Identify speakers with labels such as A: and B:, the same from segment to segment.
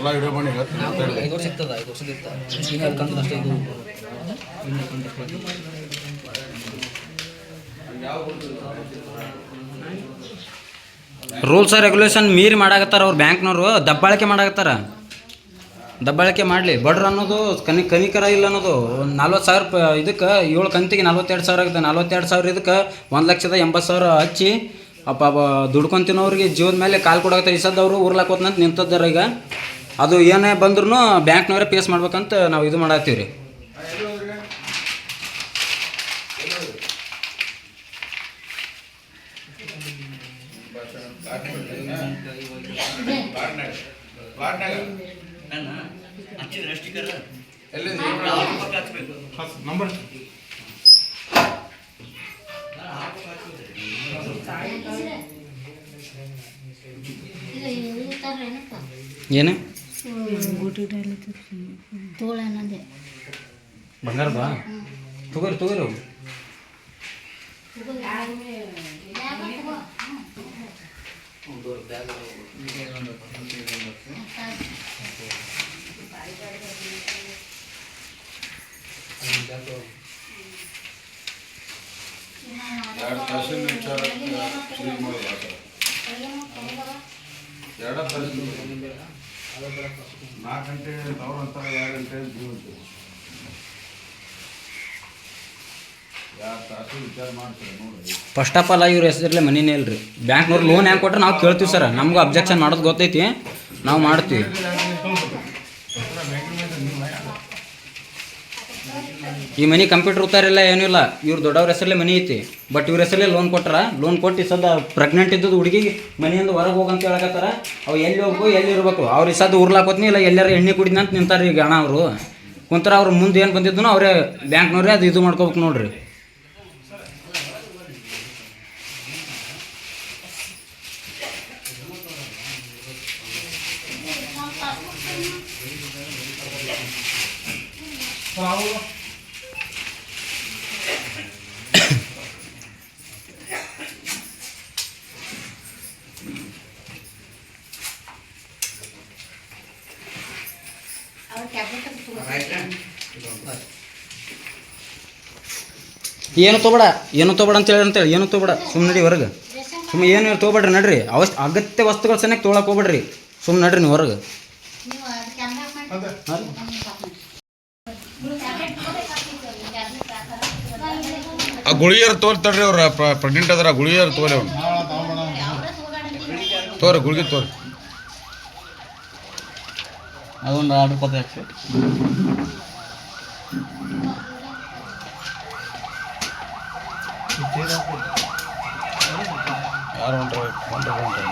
A: ಎಲ್ಲ ವಿಡಿಯೋ ಮಾಡಿ ಹೇಳ್ತೀನಿ
B: ಐದು ವರ್ಷ ಇರ್ತದ ಐದು ವರ್ಷದ ಇರ್ತ. ಸೀನಿಯರ್ ಕಂದ್ರೆ ಅಷ್ಟೇ ಇದು.
C: ರೂಲ್ಸ್ ರೆಗ್ಯುಲೇಷನ್ ಮೀರಿ ಮಾಡಾಕತ್ತಾರ ಅವ್ರು ಬ್ಯಾಂಕ್ನವರು ದಬ್ಬಾಳಿಕೆ ಮಾಡಾಕತ್ತಾರ. ದಬ್ಬಾಳಿಕೆ ಮಾಡಲಿ. ಬಡ್ರ ಅನ್ನೋದು ಕನಿ ಕನಿಕರ ಇಲ್ಲ ಅನ್ನೋದು. ಒಂದು ನಲ್ವತ್ತು ಸಾವಿರ ಪ ಇದಕ್ಕೆ ಏಳು ಕಂತಿಗೆ ನಲ್ವತ್ತೆರಡು ಸಾವಿರ ಆಗುತ್ತೆ. ನಲ್ವತ್ತೆರಡು ಸಾವಿರ ಇದಕ್ಕೆ ಒಂದು ಲಕ್ಷದ ಎಂಬತ್ತು ಸಾವಿರ ಹಚ್ಚಿ ಅಪ್ಪ ದುಡ್ಕೊಂತಿನವ್ರಿಗೆ ಜೀವದ ಮೇಲೆ ಕಾಲು ಕೊಡಾಕತ್ತಾರೆ. ಇಸದವರು ಊರ್ಲಾಕೋತ್ನಂತ ನಿಂತದ್ದಾರ ಈಗ. ಅದು ಏನೇ ಬಂದ್ರೂ ಬ್ಯಾಂಕ್ನವರೇ ಪೇಸ್ ಮಾಡ್ಬೇಕಂತ ನಾವು ಇದು ಮಾಡತ್ತೀವಿ ರೀ
A: ನಂಬರ್
C: ಏನು?
D: ತೋಳ ಅನ್ನೋದೇ
C: ಬಂಗಾರ ಬಾ ತಗೋರಿ ತಗೋರಿ ಅವು.
A: ಎರಡು ತಾಸಿನ ವಿಚಾರ ಶುರು ಮಾಡೋದು ಆ ಥರ. ಎರಡು ತಾಸಿನ ನಾಲ್ಕು ಗಂಟೆ ಎರಡು ಗಂಟೆ
C: ಫಸ್ಟ್ ಆಫ್ ಆಲ್ ಇವ್ರ ಹೆಸರಲ್ಲೇ ಮನಿನೇ ಇಲ್ರಿ ಬ್ಯಾಂಕ್ನವ್ರು ಲೋನ್ ಹೆಂಗೆ ಕೊಟ್ರೆ ನಾವು ಕೇಳ್ತೀವಿ ಸರ್ ನಮ್ಗೆ ಅಬ್ಜೆಕ್ಷನ್ ಮಾಡೋದು ಗೊತ್ತೈತಿ. ನಾವು ಮಾಡ್ತೀವಿ. ಈ ಮನಿ ಕಂಪ್ಯೂಟರ್ ಉತ್ತಾರಿಲ್ಲ ಏನೂ ಇಲ್ಲ. ಇವ್ರ ದೊಡ್ಡವ್ರ ಹೆಸರಲ್ಲೇ ಮನಿ ಐತಿ. ಬಟ್ ಇವ್ರ ಹೆಸರಲ್ಲೇ ಲೋನ್ ಕೊಟ್ರ ಲೋನ್ ಕೊಟ್ಟು ಸದ ಪ್ರೆಗ್ನೆಂಟ್ ಇದ್ದದ್ದು ಹುಡುಗಿಗೆ ಮನೆಯಿಂದ ಹೊರಗೆ ಹೋಗಂತ ಹೇಳಕತ್ತಾರ. ಅವು ಎಲ್ಲಿ ಹೋಗ್ಬೇಕು, ಎಲ್ಲಿ ಇರ್ಬೇಕು? ಅವ್ರಿಗೆ ಸದ್ದು ಉರ್ಲಾಕೋತ್ನಿ ಇಲ್ಲ ಎಲ್ಲಾರು ಎಣ್ಣೆ ಅಂತ ನಿಂತಾರ ಈಗ ಅಣ್ಣ ಅವರು. ಕುಂತಾರ ಅವ್ರ ಮುಂದೆ ಏನು ಬಂದಿದ್ದು ಅವರೇ ಬ್ಯಾಂಕ್ನವ್ರೆ ಅದು ಇದು ಮಾಡ್ಕೋಬೇಕು ನೋಡ್ರಿ. ಏನು ತೊಗೊಬೇಡ ಏನು ತೊಗೊಬೇಡ ಅಂತ ಹೇಳಿ ಅಂತೇಳಿ ಏನು ತೊಗೊಬೇಡ. ಸುಮ್ಮನೆ ನಡಿ ಹೊರಗೆ. ಸುಮ್ಮನೆ ಏನು ತೊಗೊಬೇಡ್ರಿ ನಡ್ರಿ. ಅವಶ್ಯ ಅಗತ್ಯ ವಸ್ತುಗಳು ಸನಕ್ಕೆ ತೊಗೊಳಕ್ಕೆ ಹೋಗ್ಬೇಡ್ರಿ. ಸುಮ್ಮನೆ ನಡ್ರಿ ನೀವು ಹೊರಗೆ.
A: ಆ ಗುಳಿಯರು ತೋರ್ತಡ್ರಿ ಅವ್ರ ಪ್ರೆಗ್ನೆಂಟ್ ಅದರ ಗುಳಿಯರು ತೋರಿ ಅವ್ರು ತೋರಿ ಗುಳಿಗೆ ತೋರಿ.
B: ಅದೊಂದು ಆರ್ಡರ್ ಕೊತ್ತೆ ఆరు
A: వందల వందల ఉంటాయి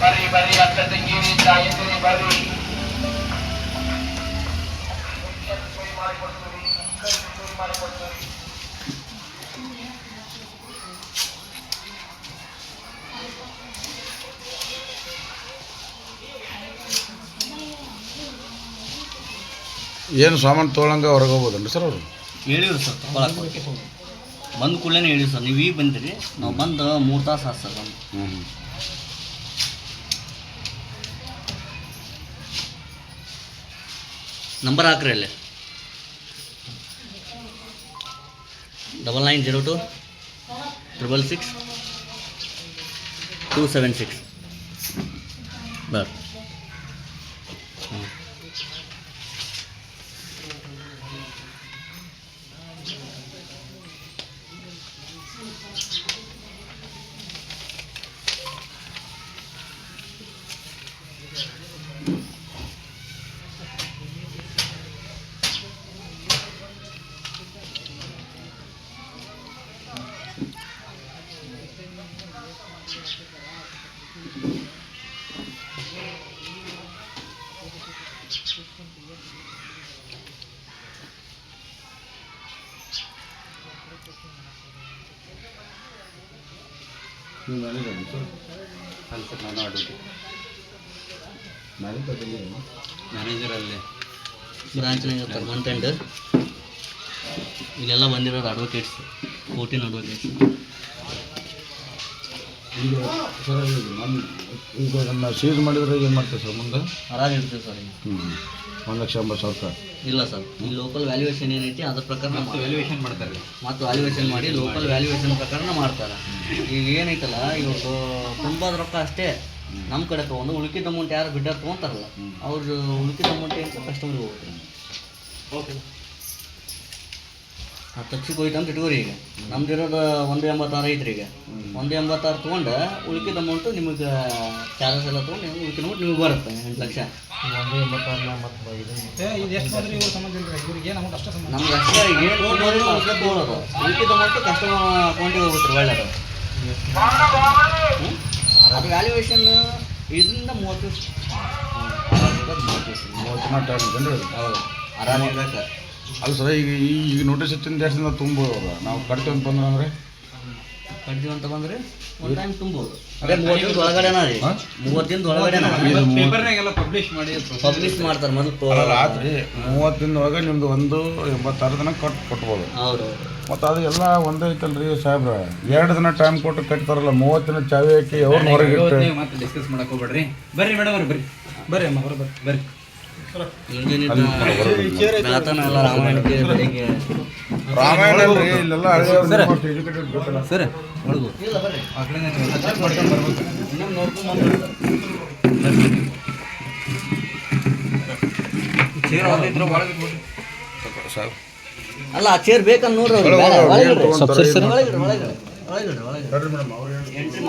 A: Bari
C: bari at sa tingin tayo ni bari. Kung siya sa mga
A: ಏನು ಸಾಮಾನು ತೊಗೊಳಂಗ ಹೊರಗೆ ಹೋಗ್ಬೋದನ್ರಿ ಸರ್ ಅವರು?
B: ಹೇಳಿವ್ರಿ ಸರ್ ತಗೊಳಕ್ಕೆ. ಬಂದ ಕೂಡಲೇ ಹೇಳಿ ಸರ್ ನೀವು ಈಗ ಬಂದಿರಿ ನಾವು ಬಂದು ಮೂರು ತಾಸು ಆಯ್ತು ಸರ್ ಬಂದು.
A: ಹ್ಞೂ ಹ್ಞೂ
B: ನಂಬರ್ ಹಾಕ್ರಿ ಅಲ್ಲಿ. Double nine zero two triple six two seven six. ಬರ್.
A: ನೀವು ಮ್ಯಾನೇಜರ್ ಸರ್
B: ಅಲ್ಲ. ಸರ್ ನಾನು ಅಡ್ವೊಕೇಟ್
A: ಮ್ಯಾನೇಜರ್
B: ಮ್ಯಾನೇಜರಲ್ಲಿ ಬ್ರಾಂಚ್ನಾಗ ಎಂಡ್ ಇಲ್ಲೆಲ್ಲ ಬಂದಿರೋದು ಅಡ್ವೊಕೇಟ್ಸ್ ಕೋಟಿ ನಡುವೆ
A: ಈಗ ಸರ್ ಇದು. ನನ್ನ ಈಗ ನನ್ನ ಸೀಸ್ ಮಾಡಿದ್ರೆ ಏನು ಮಾಡ್ತೀವಿ ಸರ್ ಮುಂದೆ?
B: ಹರಾಜು ಇಡ್ತೀವಿ ಸರ್ ಈಗ.
A: ಹ್ಞೂ ಒಂದು ಲಕ್ಷ ಎಂಬತ್ತು ಸಾವಿರ ರೂಪಾಯಿ.
B: ಇಲ್ಲ ಸರ್. ಈ ಲೋಕಲ್ ವ್ಯಾಲ್ಯೂಯೇಷನ್ ಏನೈತಿ ಅದ್ರ ಪ್ರಕಾರ ವ್ಯಾಲ್ಯೂಯೇಷನ್ ಮಾಡ್ತಾರೆ. ಮತ್ತು ವ್ಯಾಲ್ಯೂಯೇಷನ್ ಮಾಡಿ ಲೋಕಲ್ ವ್ಯಾಲ್ಯೂಯೇಷನ್ ಪ್ರಕಾರ ಮಾಡ್ತಾರೆ. ಈಗ ಏನೈತಲ್ಲ ಇವತ್ತು ತುಂಬಾದ ರೊಕ್ಕ ಅಷ್ಟೇ ನಮ್ಮ ಕಡೆ ತೊಗೊಂಡು ಉಳ್ಕಿದ ಅಮೌಂಟ್ ಯಾರು ಬಿಡ್ಡರ್ ತೊಗೊಂತಾರಲ್ಲ ಅವ್ರ ಉಳ್ಕಿದ ಅಮೌಂಟ್ ಏನು ಕಸ್ಟಮರ್ಗೆ ಹೋಗುತ್ತೆ. ಓಕೆ ಹತ್ತು ಲಕ್ಷಕ್ಕೆ ಹೋಯ್ತು ಅಂತ ಇಟ್ಕೋರಿ ಈಗ. ನಮ್ದು ಇರೋದು ಒಂದು ಎಂಬತ್ತಾರು ಐತ್ರಿ ಈಗ. ಒಂದು ಎಂಬತ್ತಾರು ತೊಗೊಂಡು ಉಳ್ಕಿದ ಅಮೌಂಟು ನಿಮಗೆ ಚಾರ್ಜಸ್ ಎಲ್ಲ ತೊಗೊಂಡು ನೀವು ಉಳ್ಕಿದ ಅಮೌಂಟ್ ನಿಮಗೆ ಬರುತ್ತೆ ಎಂಟು ಲಕ್ಷ. ನಮ್ಗೆ ಅಷ್ಟೇ ಏನು ತೊಗೊಂಡಿಲ್ಲ ಅಷ್ಟೇ ತೊಗೊಳೋದು ಉಳ್ಕಿದ ಅಮೌಂಟು ಕಸ್ಟಮರ್ ಅಕೌಂಟಿಗೆ ಹೋಗುತ್ತೆ ಒಳ್ಳೆಯದು? ಅದು ವ್ಯಾಲ್ಯೂಯೇಷನ್ ಇದರಿಂದ ಮೂವತ್ತು ದಿವ್ಸ ಮೂವತ್ತು ದಿವ್ಸ
A: ಮೂವತ್ತು ದಿನ ಟೈಮ್ ಇದೇನು ರೀ
B: ಹೌದು ಆರಾಮಿರ್ಬೇಕು
A: ಅಲ್ಲ ಸರ್ ಈಗ ಈ ಈಗ ನೋಟಿಸ್ ಹೆಚ್ಚಿನ ದೇಶದಿಂದ ತುಂಬೋದು ನಾವು ಕಟ್ತೀವಿ ಅಂತಂದ್ರೆ ಅಂದರೆ
B: ಕಟ್ತೀವಿ ಅಂತ ಬಂದ್ರೆ ಒಂದು ಟೈಮ್ ತುಂಬೋದು. ಅದೇ ಮೂವತ್ತು ದಿನದ ಒಳಗಡೆನ ರೀ? ಮೂವತ್ತು ದಿನದ ಒಳಗಡೆನ? ಪಬ್ಲಿಷ್ ಮಾಡ್ತಾರೆ ಮೊದಲು
A: ಅಲ್ಲ ಆತ್ರಿ ಮೂವತ್ತು ದಿನದೊಳಗೆ ನಿಮ್ದು ಒಂದು ಎಂಬತ್ತಾರು ದಿನ ಕಟ್ ಕೊಟ್ಬೋದು.
B: ಹೌದು.
A: ಮತ್ತು ಅದು ಎಲ್ಲ ಒಂದೇ ಐತಲ್ರಿ ಸಾಹೇಬ್ರ? ಎರಡು ದಿನ ಟೈಮ್ ಕೊಟ್ಟು ಕಟ್ತಾರಲ್ಲ ಮೂವತ್ತು ದಿನ ಚಾವಿ ಹಾಕಿ ಅವ್ರನ್ನ ಹೊರಗೆ
C: ಮತ್ತೆ ಡಿಸ್ಕಸ್ ಮಾಡಕ್ ಹೋಗ್ಬೇಡ್ರಿ. ಬರ್ರಿ ಮೇಡಮ್ ಅವ್ರು ಬರ್ರಿ. ಬರ್ರಿ ಅಮ್ಮ ಬರ್ರಿ. ಬರ್ರಿ.
B: ರಾಮಾಯಣ ಕೇಳಿ ಬೆಳಿಗ್ಗೆ
C: ಸರ್
B: ಬರ್ರಿ. ಅಲ್ಲ ಆ ಚೇರ್ ಬೇಕಂತ ನೋಡ್ರಿ ಒಳಗಿಡ್ರಿ. ಒಳಗಿಡ್ರಿ? ಒಳಗಿಡ್ರಿ, ಒಳಗಿಡ್ರಿ.
A: ಬರ್ರಿ ಮೇಡಮ್
B: ಎಂಟ್ರಿ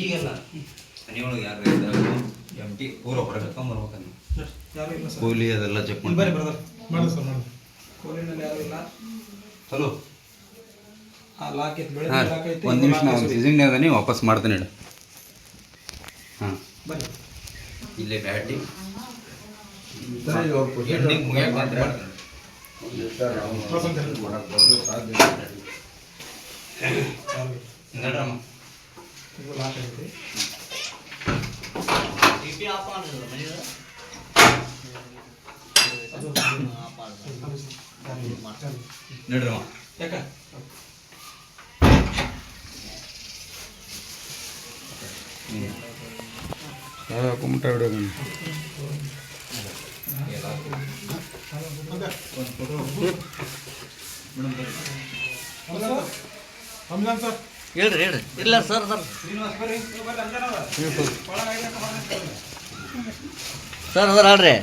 E: ಈಗೆಲ್ಲ ಮನೆಯೊಳಗೆ ಯಾರು ಇದ್ದಾರೆ? ಎಂಟಿ ಪೂರ ಹೊರಗೆ ಕೂಲಿ ಅದೆಲ್ಲ ಚೆಕ್ ಮಾಡಿ ಚಲೋ ಹಾಂ ಒಂದು ನಿಮಿಷ ನಾವು ಸೀಸಿಂಗ್ ಅದನಿ ವಾಪಸ್ ಮಾಡ್ತೀನಿ ಹಾಂ. ಹಾಂ ಇಲ್ಲೇ ಬ್ಯಾಟಿ
A: ಸರಿ, ಅವ್ರ procedure
E: ಎಂಡಿಂಗ್ ಮುಗಿಯಕ್ಕೆ
B: ಆಫ್ ಮಾಡಿದ್ರು ಮನೆಯದು. ಆಫ್ ಮಾಡಿದ್ರು. ಹೇಳ್ರಿ ಹೇಳ್ರಿ. ಇಲ್ಲ ಸರ್ ಸರ್. ಸರ್ ಸರ್ ಹೇಳ್ರಿ.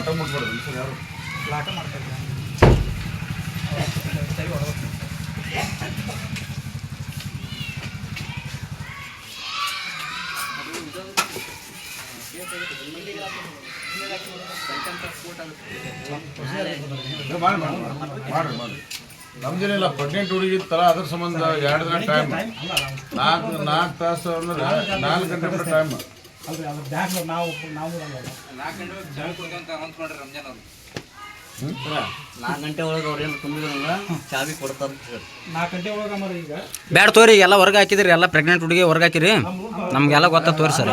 A: ಇದ್ರ ಮಾಡ್ಬಾರ್ದು ಸರ್ ಯಾರು? ಏ, ಮಾಡ್ತಾರೆ ಮಾಡಿ ಮಾಡಿ ಮಾಡಿ ನಮ್ದೇನಿಲ್ಲ ಪ್ರೆಗ್ನೆಂಟ್ ಹುಡುಗಿ ಇತ್ತಲ್ಲ ಅದ್ರ ಸಂಬಂಧ ಎರಡು ಗಂಟೆ ಟೈಮ್ ನಾಲ್ಕು ನಾಲ್ಕು ತಾಸು ಅಂದ್ರೆ ನಾಲ್ಕು ಗಂಟೆ ಟೈಮ್
B: ನಾಲ್ಕು ಗಂಟೆ ಒಳಗೆ ಅವ್ರು ಏನು ತುಂಬಿದ್ರಲ್ಲ ಚಾವಿ ಕೊಡ್ತಾರೆ ಅಂತ ಹೇಳಿ.
C: ಬ್ಯಾಡ ತೋರಿ ಎಲ್ಲ ಹೊರಗೆ ಹಾಕಿದ್ರಿ ಎಲ್ಲ ಪ್ರೆಗ್ನೆಂಟ್ ಹುಡುಗಿ ಹೊರಗೆ ಹಾಕಿರಿ. ನಮ್ಗೆಲ್ಲ ಗೊತ್ತ ತೋರಿ ಸರ್.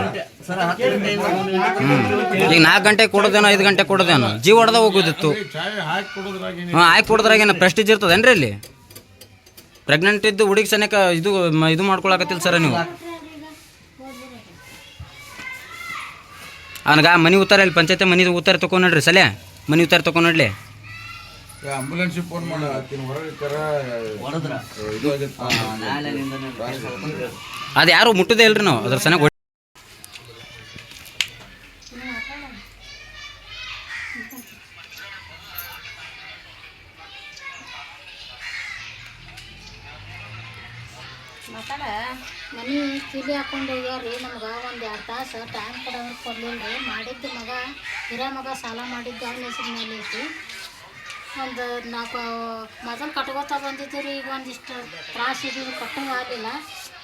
C: ಈಗ ನಾಲ್ಕು ಗಂಟೆ ಕೊಡೋದೇನೋ ಐದು ಗಂಟೆ ಕೊಡೋದೇನೋ ಜೀವ ಹೊಡೆದ ಹೋಗೋದಿತ್ತು.
A: ಚಾಯ್ ಹಾಕಿ ಕೊಡೋದ್ರಾಗೇನು ಏನಿಲ್ಲ.
C: ಹಾಂ ಆಯ್ಕೆ ಕೊಡೋದ್ರಾಗ ಏನು ಪ್ರೆಸ್ಟೀಜ್ ಇರ್ತದೇನ್ರಿ ಇಲ್ಲಿ? ಪ್ರೆಗ್ನೆಂಟ್ ಇದ್ದು ಹುಡುಗಿ ಸನೇಕ ಇದು ಇದು ಮಾಡ್ಕೊಳಕತ್ತಿಲ್ಲ ಸರ ನೀವು. ಅವನಿಗೆ ಮನೆ ಉತ್ತರ ಇಲ್ಲಿ ಪಂಚಾಯತಿ ಮನೆ ಉತ್ತರ ತಗೊಂಡ್ರಿ ಸಲೆ ಮನೆ ಉತ್ತರ ತಗೊಂಡ್ಲಿ
A: ಆಂಬುಲೆನ್ಸ್ ಫೋನ್ ಮಾಡ.
C: ಅದು ಯಾರು ಮುಟ್ಟದೇ ಇಲ್ರಿ ನಾವು ಅದ್ರ ಸನ
D: ಮನಿ ಕಿಲಿ ಕೀಲಿ ಹಾಕೊಂಡು ಹೋಗ್ಯಾರಿ ನಮ್ಗೆ ಒಂದು ಎರಡು ತಾಸು ಟೈಮ್ ಕೊಡೋರು ಕೊಡ್ಲಿಲ್ಲ ರೀ ಮಗ ಸಾಲ ಮಾಡಿದ್ದ ಹೆಸ್ರು ಮೇಲೆ ಐತಿ. ಒಂದು ನಾಲ್ಕು ಮೊದಲು ಕಟ್ಕೋತಾ ಬಂದಿದ್ದೀರಿ, ಈಗ ಒಂದಿಷ್ಟು ತ್ರಾಸ ಇದ್ದೀವಿ ಕಟ್ಟಂಗೆ ಆಗಲಿಲ್ಲ.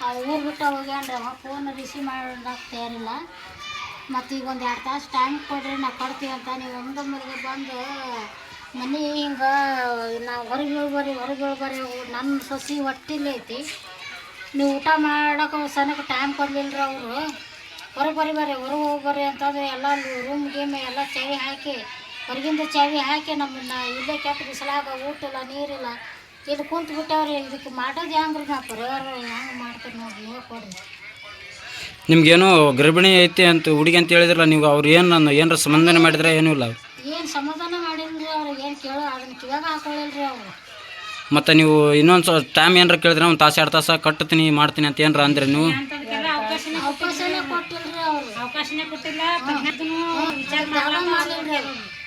D: ಆ ಊರು ಬಿಟ್ಟು ಹೋಗ್ಯಾನ್ರಿ ಅವ ಫೋನ್ ರಿಸೀವ್ ಮಾಡೋಕೆ ತಯಾರಿಲ್ಲ. ಮತ್ತು ಈಗ ಒಂದು ಎರಡು ತಾಸು ಟೈಮ್ ಕೊಡ್ರಿ ನಾ ಕೊಡ್ತೀವಿ ಅಂತ ನೀವು ಒಂದೊಮ್ಮರಿಗೆ ಬಂದು ಮನೆ ಹಿಂಗೆ, ನಾವು ಹೊರಗೆ ಹೋಗ್ಬರಿ ಹೊರಗೆ ಹೋಗ್ಬರಿ ನನ್ನ ಸೊಸಿ ಐತಿ. ನೀವು ಊಟ ಮಾಡೋಕೆ ಸನಕ್ಕೆ ಟೈಮ್ ಕೊಡಲಿಲ್ಲ ರೀ ಅವರು. ಹೊರಗೆ ಬರಿ ಬರ್ರಿ ಹೊರಗೆ ಹೋಗಿ ಬರ್ರಿ ಅಂತಂದ್ರೆ ಎಲ್ಲ ರೂಮ್ ಗೀಮ್ ಎಲ್ಲ ಚಾವಿ ಹಾಕಿ ಹೊರಗಿಂದ ಚಾವಿ ಹಾಕಿ ನಮ್ಮನ್ನ ಇಲ್ಲೇ ಕೆಟ್ಟ ಬಿಸಿಲಾಗ ಊಟ ಇಲ್ಲ ನೀರಿಲ್ಲ. ಇಲ್ಲಿ ಕುಂತು ಬಿಟ್ಟವ್ರಿ ಇದಕ್ಕೆ ಮಾಡೋದು ಹೆಂಗ್ರಿ ನಾ ಪರಿವಾರ ಹೆಂಗೆ ಮಾಡ್ತೀರಿ ನೋಡಿ ನೀವು ಕೊಡ್ರಿ.
C: ನಿಮ್ಗೇನೋ ಗರ್ಭಿಣಿ ಐತಿ ಅಂತ ಹುಡುಗಿ ಅಂತ ಹೇಳಿದ್ರಲ್ಲ ನೀವು ಅವ್ರು ಏನು ಏನಾರ ಸಮಾಧಾನ ಮಾಡಿದ್ರೆ ಏನೂ ಇಲ್ಲ
D: ಏನು ಸಮಾಧಾನ ಮಾಡಿಲ್ರಿ ಅವ್ರಿಗೆ ಏನು ಕೇಳೋ ಅದನ್ನ ಕಿವಾಗ ಹಾಕೊಳ್ಳಿಲ್ರಿ ಅವರು.
C: ಮತ್ತು ನೀವು ಇನ್ನೊಂದು ಸ್ವಲ್ಪ ಟೈಮ್ ಏನಾರ ಕೇಳಿದ್ರೆ ಒಂದು ತಾಸು ಎರಡು ತಾಸು ಕಟ್ತೀನಿ ಮಾಡ್ತೀನಿ ಅಂತ ಏನಾರ ಅಂದ್ರೆ ನೀವು?
D: ಕೊಟ್ಟಿಲ್ರಿ ಅವರು ಅವಕಾಶನೇ ಕೊಟ್ಟಿಲ್ಲ ವಿಚಾರ ಮಾಡಿಲ್ರಿ ಅವ್ರು